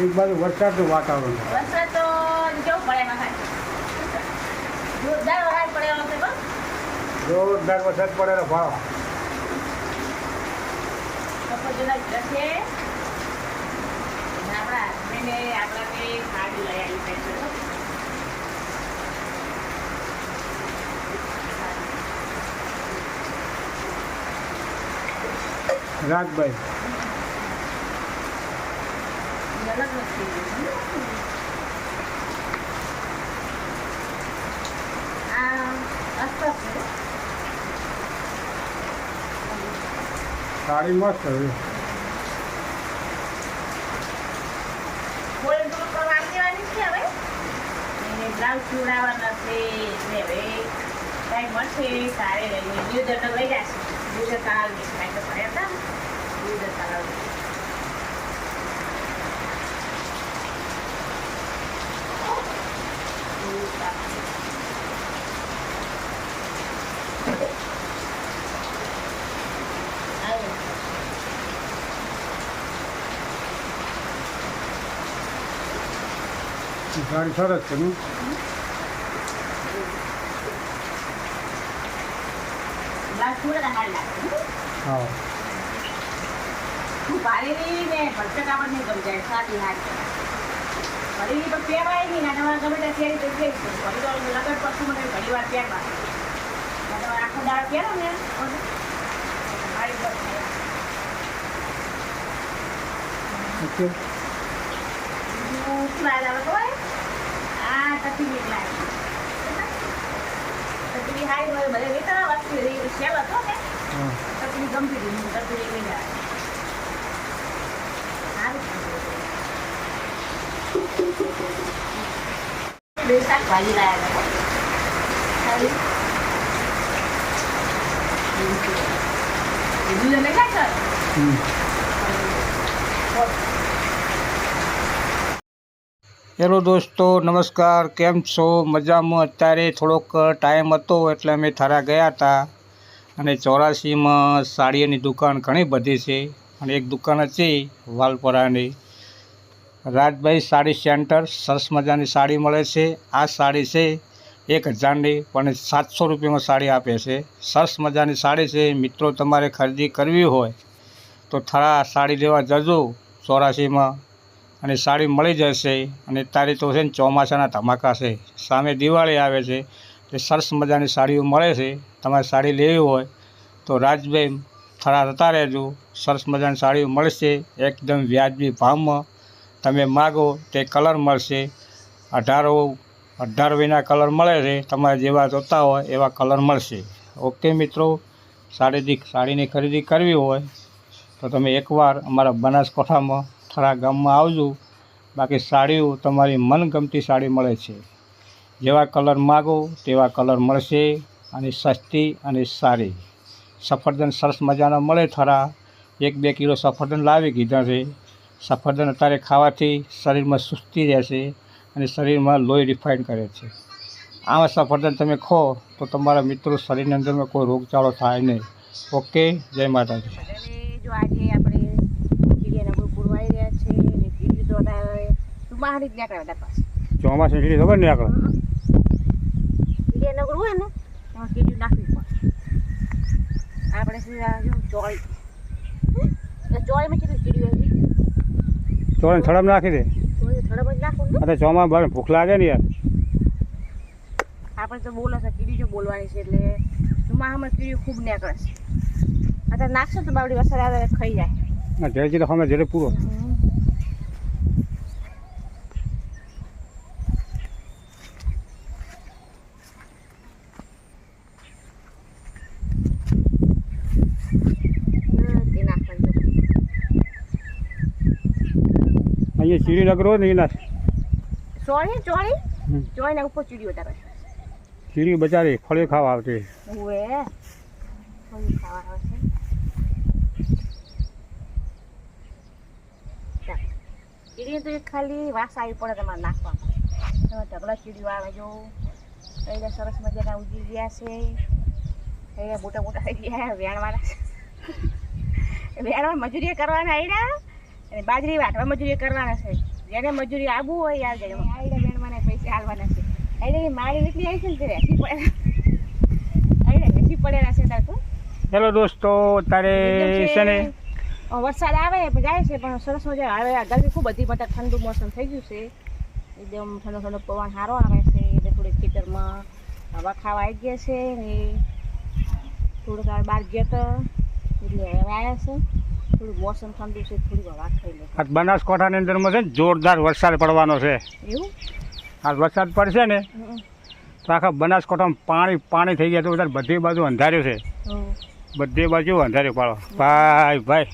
એક બાજુ વરસાદનું વાતાવરણ વરસાદ તો કેવું પડે એમાં જોરદાર વરસાદ પડે એમ જોરદાર વરસાદ પડે ને ભાવ. સફરજન જ જશે અને આપણા હસબન્ડે આપણાને સાડી લઈ આવી છે ચલો. રાજભાઈ અલગ જ આ અસ્તર છે સાડી મસ્ત છે બ્લાઉઝ સીવડાવવાના છે, ને હવે ટાઈમ મળશે સારી લઈને ન્યૂ જર્નલ લઈ જશે. ન્યૂ જર્નલ ખાઈ તો પડ્યા હતા ન્યૂ જર્નલ સાડી સરસ છે નહીં હા. ભારેલી ને ભરચક આપણને ગમી જાય સાદી હારી ભરેલી પણ પહેરવાય નહીં ને તમારે ગમે ત્યાં પહેરી તો પહેરી શકો. ઘણી વાર લગન પછી મને ઘણી વાર પહેરવા તમારે આખો દાડો પહેરો ને. ઓકે. શું હતા ખબર? આ તપીલી જ લાવી. તપીલી હારી મને બધે વેચાવા વસ્તુ એ સેલ હતો ને હા તપીલી ગમતી હતી હું તપીલી લઈને આવી. સારું બે શાકભાજી લાવ્યા હતા સારી. બીજું તમે ક્યાં છો? હમ. હેલો દોસ્તો, નમસ્કાર. કેમ છો? મજામાં? અત્યારે થોડોક ટાઈમ હતો એટલે અમે થરા ગયા હતા. અને ચોરાસીમાં સાડીઓની દુકાન ઘણી બધી છે. અને એક દુકાન હતી વાલપરાની. રાજભાઈ સાડી સેન્ટર, સરસ મજાની સાડી મળે છે. આ સાડી છે એક હજારની, પણ સાતસો રૂપિયામાં સાડી આપે છે. સરસ મજાની સાડી છે. મિત્રો, તમારે ખરીદી કરવી હોય તો થરા સાડી લેવા જજો ચોરાસીમાં. અને સાડી મળી જશે અને તારી તો છે ને ચોમાસાના ધમાકા છે. સામે દિવાળી આવે છે એટલે સરસ મજાની સાડીઓ મળે છે. તમારે સાડી લેવી હોય તો રાજભાઈ થરા રતા રહેજો. સરસ મજાની સાડીઓ મળશે, એકદમ વ્યાજબી ભાવમાં. તમે માગો તે કલર મળશે. અઢારો, અઢાર વિના કલર મળે છે. તમારે જેવા જોતા હોય એવા કલર મળશે. ઓકે મિત્રો સાડીથી સાડીની ખરીદી કરવી હોય તો તમે એકવાર અમારા બનાસકાંઠામાં થરા ગામમાં આવજો. બાકી સાડીઓ તમારી મનગમતી સાડી મળે છે. જેવા કલર માગો તેવા કલર મળશે અને સસ્તી અને સારી. સફરજન સરસ મજાના મળે થરા એક બે કિલો સફરજન લાવી કીધા છે. સફરજન અત્યારે ખાવાથી શરીરમાં સુસ્તી રહેશે અને શરીરમાં લોહી રિફાઇન કરે છે. આવા સફરજન તમે ખો તો તમારા મિત્રો શરીરની અંદરમાં કોઈ રોગચાળો થાય નહીં. ઓકે, જય માતાજી. જો આજે આપણે ચીડિયાના કોઈ પુરવાઈ રહ્યા છે ને ચીડિયું તો વધારે બહાર જ નીકળ્યા બધા પાસે ચોમાસું સીડી ખબર નહીં આગળ? ચીડિયા નગર હોય ને એમાં નાખવી પડે. આપણે છે ચોળી. ચોળીમાં કેટલી હતી ચોળને છડમ નાખી દે. અરે ચોમા બહાર ભૂખ લાગે ને યાર. આપણે તો બોલે છે કીડી જો બોલવાની છે એટલે ચોમાસામાં કીડી ખૂબ નીકળે છે. અત્યારે નાખશો તો બાવડી વરસાદ આવે ખાઈ જાય. જયજી તો અમે જેડે પૂરો તે નાખવાનું અહીંયા સીડી નગરો ને એના. ચોરી હમ. ચોળીના ઉપર ચીડી વધારે ચીડી બચારી ફળે ખાવા આવતી. ઓએ ફળે ખાવા આવે ચીડી તો ખાલી વાસ આવી પડે તમારે નાખવામાં. ઢગલા ચીડીઓ આવે જો. અહીંયા સરસ મજાના ઉજી ગયા છે. અહીંયા મોટા મોટા થઈ ગયા વેણવાના વેણવા મજૂરી કરવાના આવ્યા અને બાજરી વાટવા મજૂરી કરવાના છે. જેને મજૂરી આવવું હોય યાર જાય. આઈડા બેન મને પૈસા હાલવાના છે. આઈડા માળી એટલી આવી છે ને તે રહેતી પડે. આઈડા રહેતી પડેલા છે તાર તો. હેલો દોસ્તો તારે છે? ને વરસાદ આવે જાય છે પણ સરસ મજા આવે. આ ગરમી ખૂબ બધી પણ ઠંડુ મોસમ થઈ ગયું છે. એકદમ ઠંડો ઠંડો પવન સારો આવે છે. એટલે થોડીક ખેતરમાં હવા ખાવા આવી ગયા છે ને થોડુંક બહાર ગયા તો એટલે હવે આવ્યા છે. થોડુંક મોસમ ઠંડુ છે લે બનાસકાંઠાની અંદરમાં છે ને જોરદાર વરસાદ પડવાનો છે. એવું? આ વરસાદ પડશે ને તો આખા બનાસકાંઠામાં પાણી પાણી થઈ ગયા તો બધા બધી બાજુ અંધાર્યું છે. બધી બાજુ અંધાર્યું પાડો. ભાઈ ભાઈ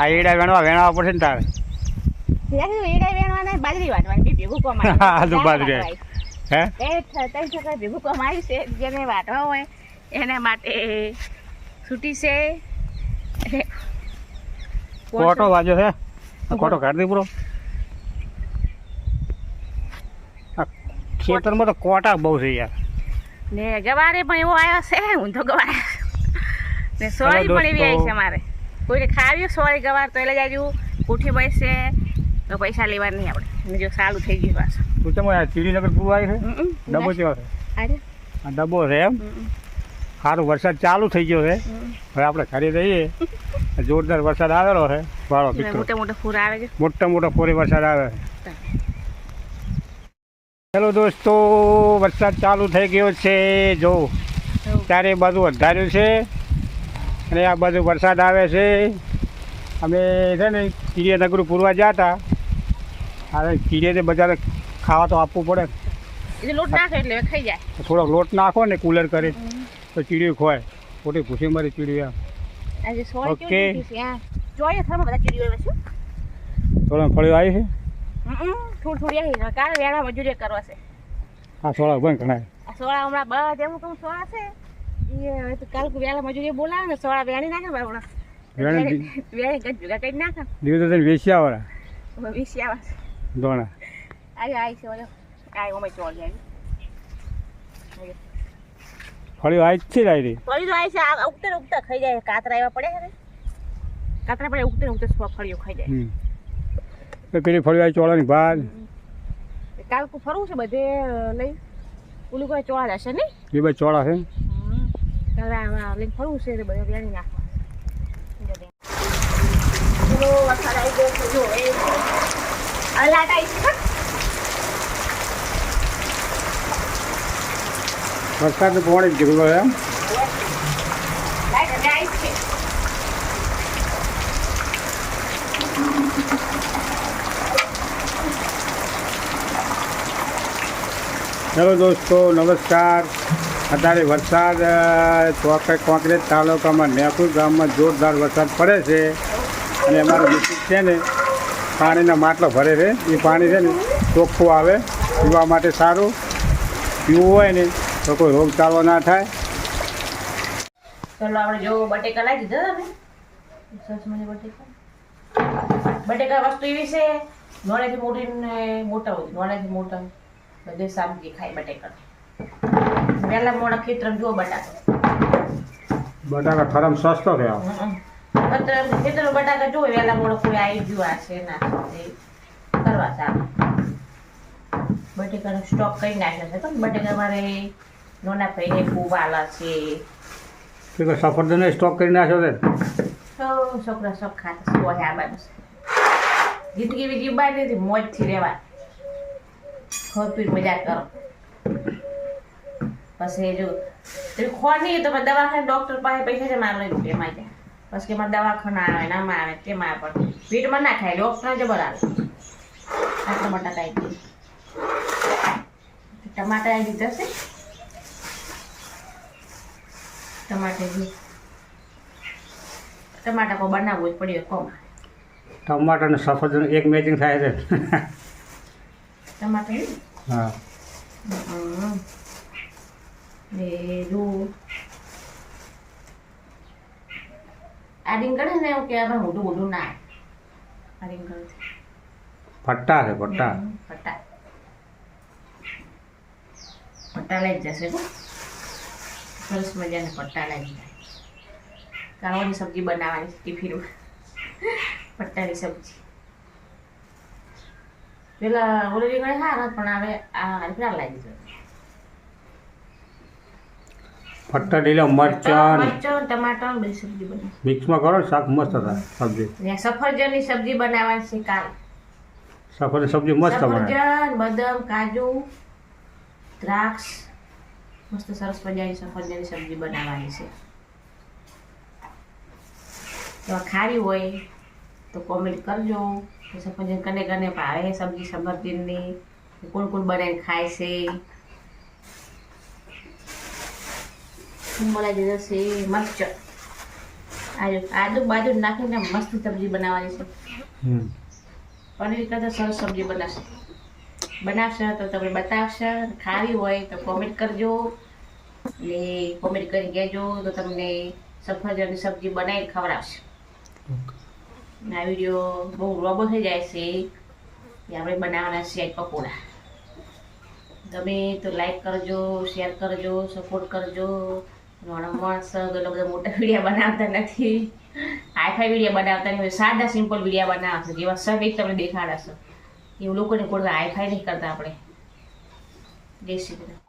આ એડા વેણવા વેણવા પડશે ને તારે. એડાઈ વેણવાના બાજરી વાટવાની ભેગું કોમ હા, બાજરી. હે? છોકરા ભેગું છે જેને વાટવા હોય એના માટે છૂટી છે. કોટો વાજો છે? કોટો કાઢી પૂરો. ખેતરમાં તો કોટા બહુ છે યાર. ને ગવારે પણ એવો આવ્યો છે હું તો ગવારે. ને સોળી પણ એવી આવી છે મારે. કોઈને ખાવ્યું સોળી ગવાર તો એટલે જાજુ. ઉઠી બેસશે તો પૈસા લેવા નહીં આપણે. જો સારું થઈ ગયું પાછું. તું ચમ આ ચીડીનગર પૂરું આવી છે. ડબ્બો કેવો છે? અરે, આ ડબ્બો છે એમ? સારું વરસાદ ચાલુ થઈ ગયો છે. હવે આપણે ઘરે જઈએ જોરદાર વરસાદ આવેલો છે વાળો મોટા મોટા ફૂર આવે છે. મોટો મોટો ફોરી વરસાદ આવે છે. હેલો દોસ્તો વરસાદ ચાલુ થઈ ગયો છે. જો ત્યારે બાજુ અંધાર્યું છે અને આ બાજુ વરસાદ આવે છે. અમે છે ને ચીડિયાનગર પૂરવા ગયા હતા. હવે ચીડિયાને બજારે ખાવા તો આપવું પડે. લોટ નાખે એટલે ખાઈ જાય. થોડોક લોટ નાખો ને કુલર કરી. તો ચીડિયું ખોય ખોટી ભૂસી મારી ચીડિયું એમ. આજે સોળ. કેવી દીધી છે? આ જોઈએ થરમાં બધા ચીડી આવે છે. થોડા ફળીઓ આવી છે? થોડી થોડી આવી કારણ વેણા મજૂરી કરવા છે. આ સોળા બંધ ઘણા આ સોળા હમણાં બસ એમ કહું સોળા છે. એ હવે તો કાલ વેળા મજૂરી બોલાવે ને સોળા વેણી નાખે ને હમણાં વેણી વેણી ગજ ભેગા કરી નાખે. દિવસ તો વેચ્યા વાળા. હવે વીસી છે. દોણા. આવી આવી છે ઓલો આવી ઓમે ચોળ જાય ફળીઓ આવી જ છે આવી ફળી વાય છે. આ ઉગતે ઉગતે ખાઈ જાય. કાતરા એવા પડે છે ને? કાતરા પડે ઉગતે ઉગતે ફળીઓ ખાઈ જાય. પેલી ફળીઓ આવી ચોળાની ભાત. કાલ ફરવું છે બધે લઈ? ઓલું કોઈ ચોળા જશે ને એ બધા ચોળા છે લઈને ફરવું છે બધે વેણી નાખવા. વરસાદ આવી ગયો છે. વરસાદ પોણી જ કીધું એમ. હેલો દોસ્તો, નમસ્કાર. અત્યારે વરસાદ ચોક- કોંકરેજ તાલુકામાં નેકુર ગામમાં જોરદાર વરસાદ પડે છે અને અમારું મિસિસ છે ને, પાણીના માટલો ભરે છે. એ પાણી છે ને ચોખ્ખું આવે, પીવા માટે સારું. પીવું હોય ને તો કોઈ રોગચાળો ના થાય. ચાલો આપણે જો બટેકા લાવી દીધા હતા ને બટેકા. બટેકા વસ્તુ એવી છે નોળેથી મોટી ને મોટા હોય નોળેથી મોટા બધે સાબજી ખાય બટેકા. વહેલા મોડા ખેતર જુઓ બટાકા. બટાકા ખરમ સસ્તો થયા ખેતર ખેતર બટાકા જુઓ વહેલા મોડા કોઈ આવી ગયું આ છે ના કરવા સારું બટેકાનો સ્ટોક કરી નાખ્યો છે તો બટેકા મારે નાના ભાઈને આલા છે. કે સફરજન સ્ટોક કરી નાખ્યો છે? તો છોકરા શોખ ખાતા હોય આ બાજુ જિંદગી બીજી બાર નથી મોજથી રહેવા ખોપી મજા કરો. પછી જો તમે ખોર નહીં તો દવાખાને ડૉક્ટર પાસે પૈસા જમા લઈ એમાં જાય. પછી કે મારે દવાખાના આવે ને આમાં આવે તેમાં આવે પણ? પેટમાં ના ખાય ડૉક્ટર જબર આવે. આટલા મોટા આવી ટમાટા આવી જશે છે? ટમાટર બી ટમાટા પર બનાવવું જ પડ્યું કોમ? ટમાટર અને સફરજન એક મેચિંગ થાય છે. ટમાટર હા. ને જો આ રીંગણ છે ને એવું કે આપણે મોટું મોટું ના. આ રીંગણ ફટ્ટા છે હમ, પટ્ટા પટ્ટા લઈ જશે. સરસ મજાના પટ્ટા લઈ કાળવાની સબ્જી બનાવવાની ટિફિનમાં પટ્ટાની સબ્જી. પેલા ઓલી રીંગણ સારા પણ હવે આ રીંગણા લાગી જાય ફટ્ટા લીલા મરચાં મરચો ટમાટર બધી સબ્જી બની મિક્સમાં કરો શાક મસ્ત થાય સબ્જી. સફરજનની સબ્જી બનાવવાની છે કાલ. સફરની સબ્જી મસ્ત બને સફરજન બદામ કાજુ દ્રાક્ષ મસ્ત સરસ મજાની સફરજનની સબ્જી બનાવવાની છે તો ખારી હોય તો કોમેન્ટ કરજો કે સફરજન કને કને ભાવે સબ્જી સફરજનની કોણ કોણ બનાવીને ખાય છે બોલાવી દીધો છે મરચો આદુ આદુ બાજુ નાખીને મસ્ત સબ્જી બનાવવાની છે. પનીર કરતાં સરસ સબ્જી બનાવશે બનાવશે તો તમે બતાવશે. ખાવી હોય તો કોમેન્ટ કરજો. ને કોમેન્ટ કરી કહેજો તો તમને સફરજનની સબ્જી બનાવીને ખવડાવશે. આ વીડિયો બહુ લોબો થઈ જાય છે એ આપણે બનાવવાના છે પકોડા. તમે તો લાઈક કરજો શેર કરજો સપોર્ટ કરજો. ઘણા માણસ એટલા બધા મોટા વિડીયા બનાવતા નથી. હાઈફાઈ વિડીયા બનાવતા નહીં સાદા સિમ્પલ વિડીયા બનાવશે જેવા સબ એક તમને દેખાડાશે. એવું લોકોને કોઈ હાઈફાઈ નહીં કરતા આપણે. જય શ્રી